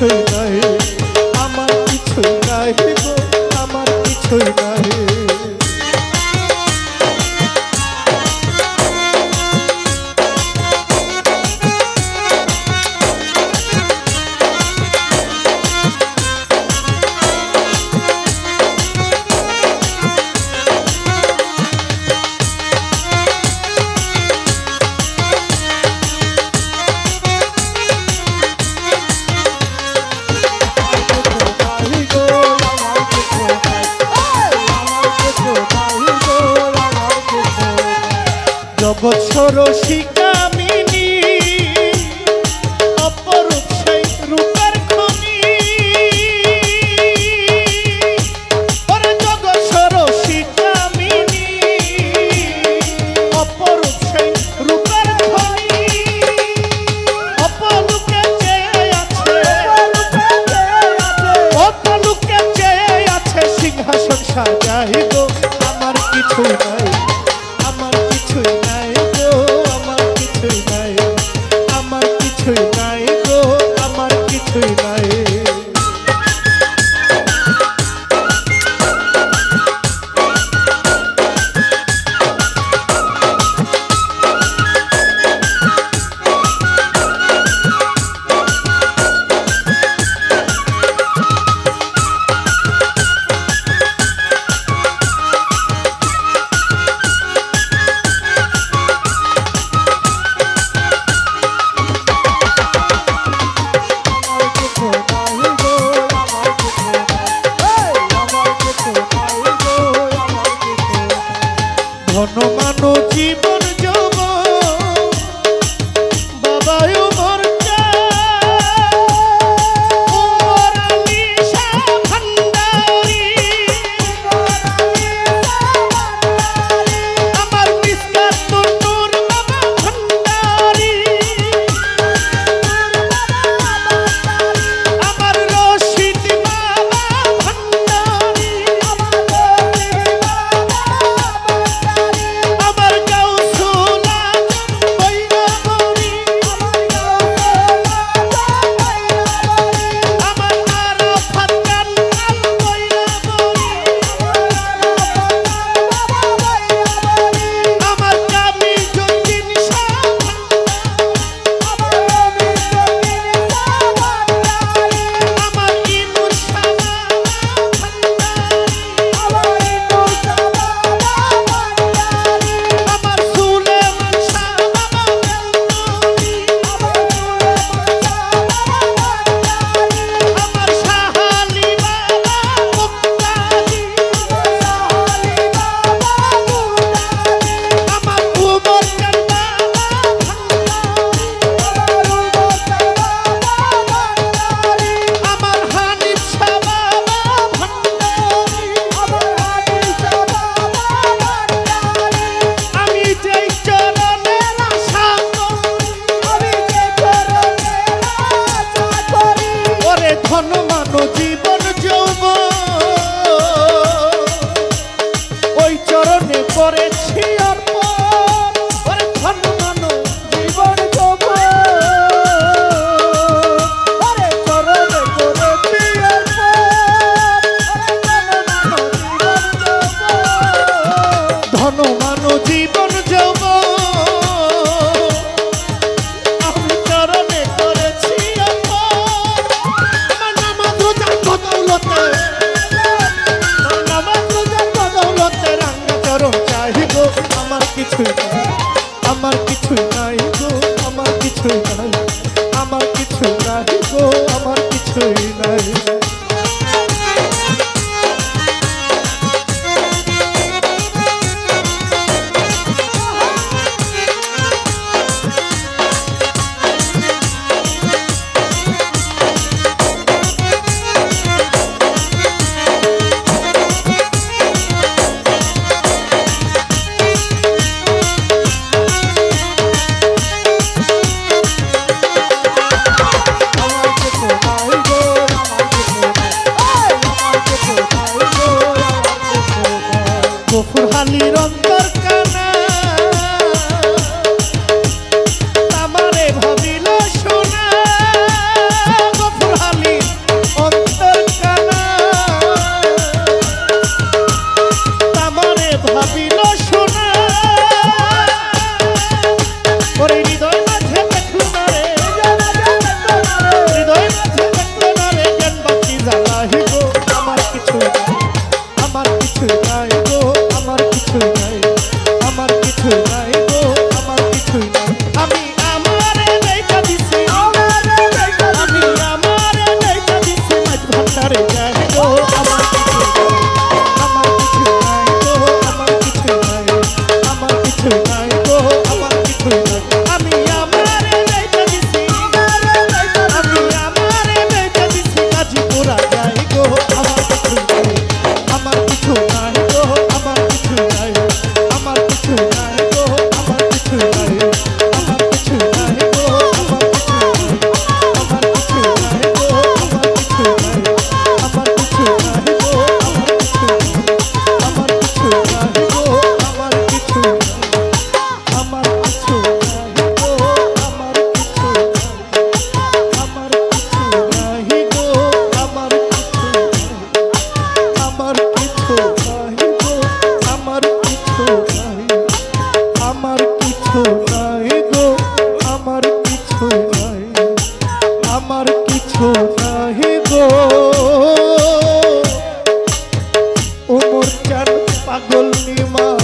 কিছুই নাই আমার কিছুই নাই। সাজা ঘন মানো জীব। কিছুই নাই। আমার কিছুই নাই গো আমার কিছুই নাই। কল্লিমা